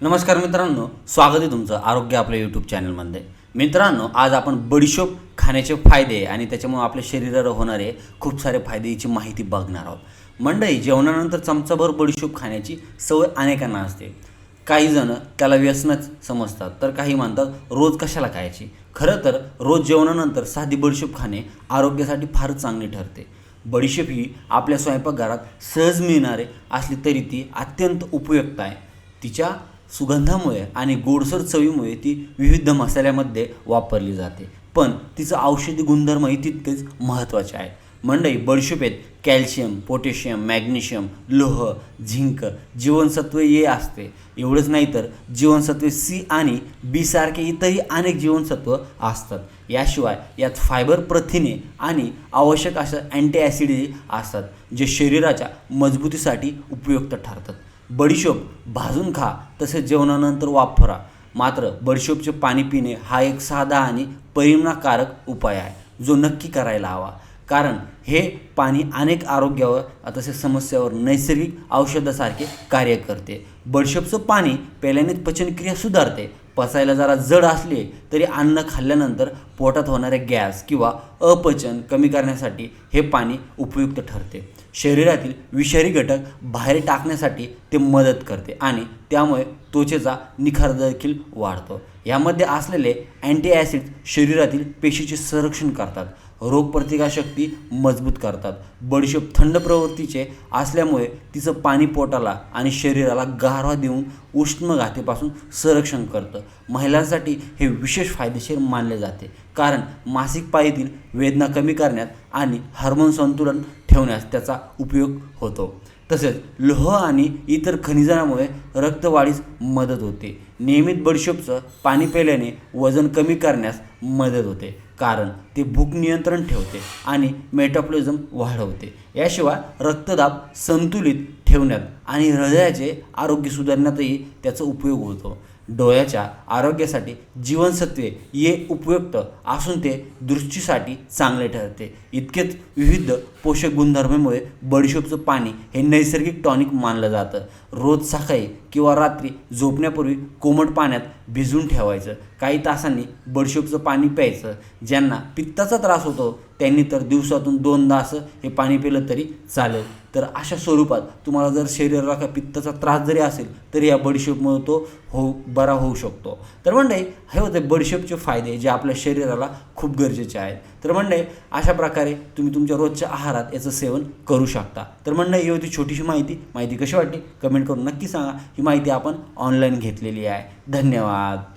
नमस्कार मित्रांनो स्वागत आहे तुमचं आरोग्य आपल्या यूट्यूब चॅनलमध्ये मित्रांनो आज आपण बडीशोप खाण्याचे फायदे आणि त्याच्यामुळे आपल्या शरीराला होणारे खूप सारे फायदे याची माहिती बघणार आहोत. मंडई जेवणानंतर चमचाभर बडीशोप खाण्याची सवय अनेकांना असते. काही जण त्याला व्यसनच समजतात तर काही मानतात रोज कशाला खायची? खरं तर रोज जेवणानंतर साधी बडीशोप खाणे आरोग्यासाठी फारच चांगली ठरते. बडीशेप ही आपल्या स्वयंपाकघरात सहज मिळणारे असली तरी ती अत्यंत उपयुक्त आहे. तिच्या सुगंधामुळे आणि गोडसर चवीमुळे ती विविध मसाल्यामध्ये वापरली जाते. पण तिचं औषधी गुणधर्मही तितकेच महत्त्वाचे आहे. मंडई बडशुपेत कॅल्शियम पोटॅशियम मॅग्नेशियम लोह झिंक जीवनसत्व ए असते. एवढंच नाही तर जीवनसत्वे सी आणि बी सारखे इतरही अनेक जीवनसत्व असतात. याशिवाय यात फायबर प्रथिने आणि आवश्यक अशा अँटी ॲसिडही असतात जे शरीराच्या मजबूतीसाठी उपयुक्त ठरतात. बडीशोप भाजून खा तसेच जेवणानंतर वापरा. मात्र बडीशोपचे पाणी पिणे हा एक साधा आणि परिणामकारक उपाय आहे जो नक्की करायला हवा. कारण हे पाणी अनेक आरोग्यावर तसेच समस्यावर नैसर्गिक औषधासारखे कार्य करते. बडशोपचं पाणी प्याल्याने पचनक्रिया सुधारते. पचायला जरा जड असले तरी अन्न खाल्ल्यानंतर पोटात होणारे गॅस किंवा अपचन कमी करण्यासाठी हे पाणी उपयुक्त ठरते. शरीरातील विषारी घटक बाहेर टाकण्यासाठी ते मदत करते आणि त्यामुळे त्वचेचा निखार देखील वाढतो. यामध्ये असलेले अँटी ॲसिड्स शरीरातील पेशीचे संरक्षण करतात. रोगप्रतिकारशक्ती मजबूत करतात. बडीशेप थंड प्रवृत्तीचे असल्यामुळे तिचं पाणी पोटाला आणि शरीराला गारवा देऊन उष्णघातीपासून संरक्षण करतं. महिलांसाठी हे विशेष फायदेशीर मानले जाते. कारण मासिक पाळीतील वेदना कमी करण्यात आणि हार्मोन संतुलन ठेवण्यास त्याचा उपयोग होतो. तसेच लोह आणि इतर खनिजांमुळे रक्तवाढीस मदत होते. नियमित बडीशोपचं पाणी प्यायल्याने वजन कमी करण्यास मदत होते. कारण ते भूक नियंत्रण ठेवते आणि मेटाबॉलिझम वाढवते. याशिवाय रक्तदाब संतुलित ठेवण्यात आणि हृदयाचे आरोग्य सुधारण्यातही त्याचा उपयोग होतो. डोळ्याच्या आरोग्यासाठी जीवनसत्वे हे उपयुक्त असून ते दृष्टीसाठी चांगले ठरते. इतकेच विविध पोषक गुणधर्मामुळे बडीशोपचं पाणी हे नैसर्गिक टॉनिक मानलं जातं. रोज सकाळी किंवा रात्री झोपण्यापूर्वी कोमट पाण्यात भिजवून ठेवायचं. काही तासांनी बडशोपचं पाणी प्यायचं. ज्यांना पित्ताचा त्रास होतो त्यांनी तर दिवसातून दोनदा असं हे पाणी पिलं तरी चालेल. तर अशा स्वरूपात तुम्हाला जर शरीराला काय पित्ताचा त्रास जरी असेल तरी या बडीशोपमुळे तो हो बरा होऊ शकतो. तर म्हणजे हे होते बडशेपचे फायदे जे आपल्या शरीराला खूप गरजेचे आहेत. तर म्हणजे अशा प्रकारे तुम्ही तुमच्या रोजच्या आहारात याचं सेवन करू शकता. तर म्हणजे ही होती छोटीशी माहिती. माहिती कशी वाटली? कमेंट करून नक्की सांगा. ही माहिती आपण ऑनलाईन घेतलेली आहे. धन्यवाद.